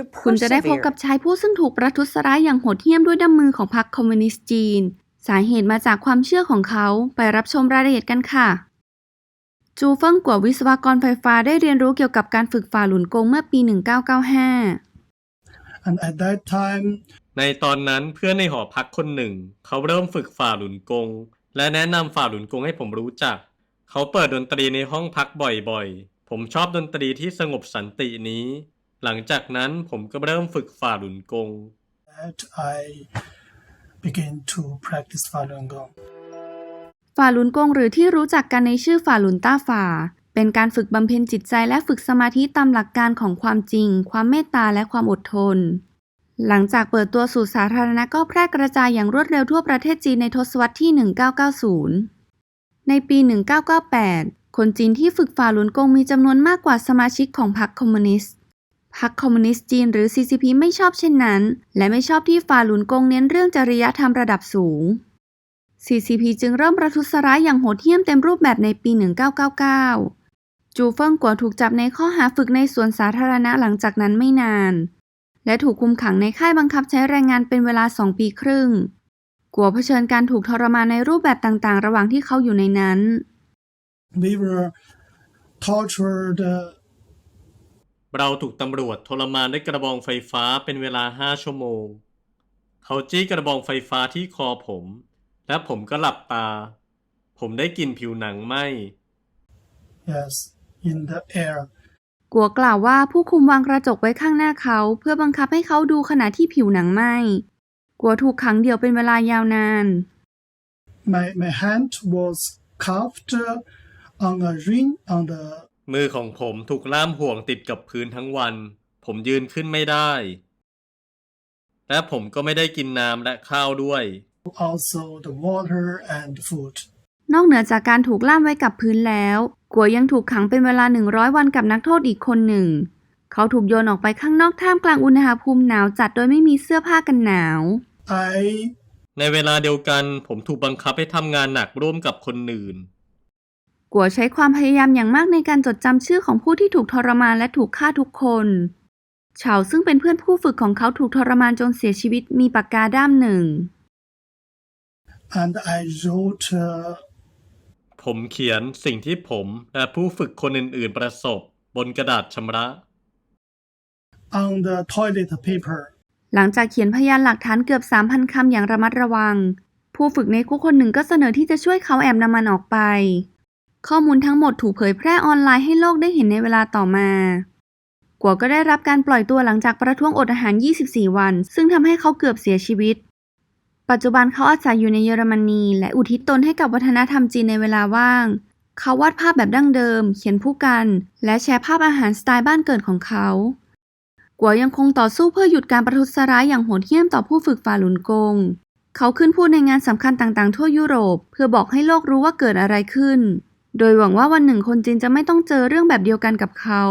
to คุณจะได้พบกับ persevere. ชายผู้ซึ่งถูกประทุษร้ายอย่างโหดเหี้ยมด้วยด้ามมือของพรรคคอมมิวนิสต์จีน สาเหตุมาจากความเชื่อของเขาไปรับชมรายละเอียดกันค่ะ จูเฟิงกัววิศวกรไฟฟ้าได้เรียนรู้เกี่ยวกับการฝึกฝ่าหลุนกงเมื่อปี 1995 And at that time, ในตอนนั้นเพื่อนในหอพักคนหนึ่ง เขาเริ่มฝึกฝ่าหลุนกง และแนะนำฝ่าหลุนกงให้ผมรู้จัก เขาเปิดดนตรีในห้องพักบ่อยๆ ผมชอบดนตรีที่สงบสันตินี้ หลังจากนั้นผมก็เริ่มฝึกฝ่าหลุนกง that I began to practice Falun Gong. ฝ่าหลุนกงหรือที่รู้จักกันในชื่อฝ่าหลุนต้าฝ่า เป็นการฝึกบำเพ็ญจิตใจและฝึกสมาธิตามหลักการของความจริง ความเมตตาและความอดทน หลังจากเปิดตัวสู่สาธารณะก็แพร่กระจายอย่างรวดเร็วทั่วประเทศจีนในทศวรรษที่ 1990 ในปี 1998 คนจีนที่ฝึกฝ่าหลุนกงมีจำนวนมากกว่าสมาชิกของพรรคคอมมิวนิสต์ พรรคคอมมิวนิสต์จีนหรือ CCP ไม่ชอบเช่นนั้น และไม่ชอบที่ฝ่าหลุนกงเน้นเรื่องจริยธรรมระดับสูง CCP จึงเริ่มประทุษร้ายอย่างโหดเหี้ยมเต็มรูปแบบในปี 1999 จูเฟิงกัวถูกจับในข้อหาฝึกในสวนสาธารณะหลังจากนั้นไม่นาน และถูกคุมขังในค่ายบังคับใช้แรงงานเป็นเวลา 2 ปีครึ่ง กัวเผชิญการถูกทรมานในรูปแบบต่างๆ ระหว่างที่เขาอยู่ในนั้น We were tortured uh, เราถูกตำรวจทรมานด้วยกระบองไฟฟ้าเป็นเวลาห้าชั่วโมง เขาจี้กระบองไฟฟ้าที่คอผม และผมก็หลับตา ผมได้กลิ่นผิวหนังไหม yes, in the air. กัวกล่าวว่าผู้คุมวางกระจกไว้ข้างหน้าเขาเพื่อบังคับให้เขาดูขณะที่ผิวหนังไหม้กัวถูกขังเดี่ยวเป็นเวลายาวนาน My, my hand was cuffed uh, on a ring on the มือของผมถูกล่ามห่วงติดกับพื้นทั้งวัน ผมยืนขึ้นไม่ได้ และผมก็ไม่ได้กินน้ำและข้าวด้วย also the water and food. นอกเหนือจากการถูกล่ามไว้กับพื้นแล้วกัวยังถูกขังเป็นเวลา 100 วันกับนักโทษอีกคนหนึ่ง เขาถูกโยนออกไปข้างนอกท่ามกลางอุณหภูมิหนาวจัดโดยไม่มีเสื้อผ้ากันหนาว I ในเวลาเดียวกันผมถูกบังคับให้ทำงานหนักร่วมกับคนอื่น กัวใช้ความพยายามอย่างมากในการจดจำชื่อของผู้ที่ถูกทรมานและถูกฆ่าทุกคนเฉาซึ่งเป็นเพื่อนผู้ฝึกของเขาถูกทรมานจนเสียชีวิตมีปากกาด้ามหนึ่ง and I wrote uh, ผมเขียนสิ่งที่ผมและผู้ฝึกคนอื่น ๆ ประสบบนกระดาษชำระ on the toilet paper. หลังจากเขียนพยานหลักฐานเกือบ 3,000 คำอย่างระมัดระวัง ผู้ฝึกในคุกคนหนึ่งก็เสนอที่จะช่วยเขาแอบนำมันออกไป ข้อมูลทั้งหมดถูกเผยแพร่ออนไลน์ให้โลกได้เห็นในเวลาต่อมา กัวก็ได้รับการปล่อยตัวหลังจากประท้วงอดอาหาร 24 วัน ซึ่งทำให้เขาเกือบเสียชีวิต ปัจจุบันเขาอาศัยอยู่ในเยอรมนี และอุทิศตนให้กับวัฒนธรรมจีนในเวลาว่าง เขาวาดภาพแบบดั้งเดิม เขียนผู้กัน และแชร์ภาพอาหารสไตล์บ้านเกิดของเขา กัวยังคงต่อสู้เพื่อหยุดการประทุษร้ายอย่างโหดเหี้ยมต่อผู้ฝึกฝ่าหลุนกง เขาขึ้นพูดในงานสำคัญต่างๆ ทั่วยุโรป เพื่อบอกให้โลกรู้ว่าเกิดอะไรขึ้น โดยหวังว่าวันหนึ่งคนจีนจะไม่ต้องเจอเรื่องแบบเดียวกันกับเขา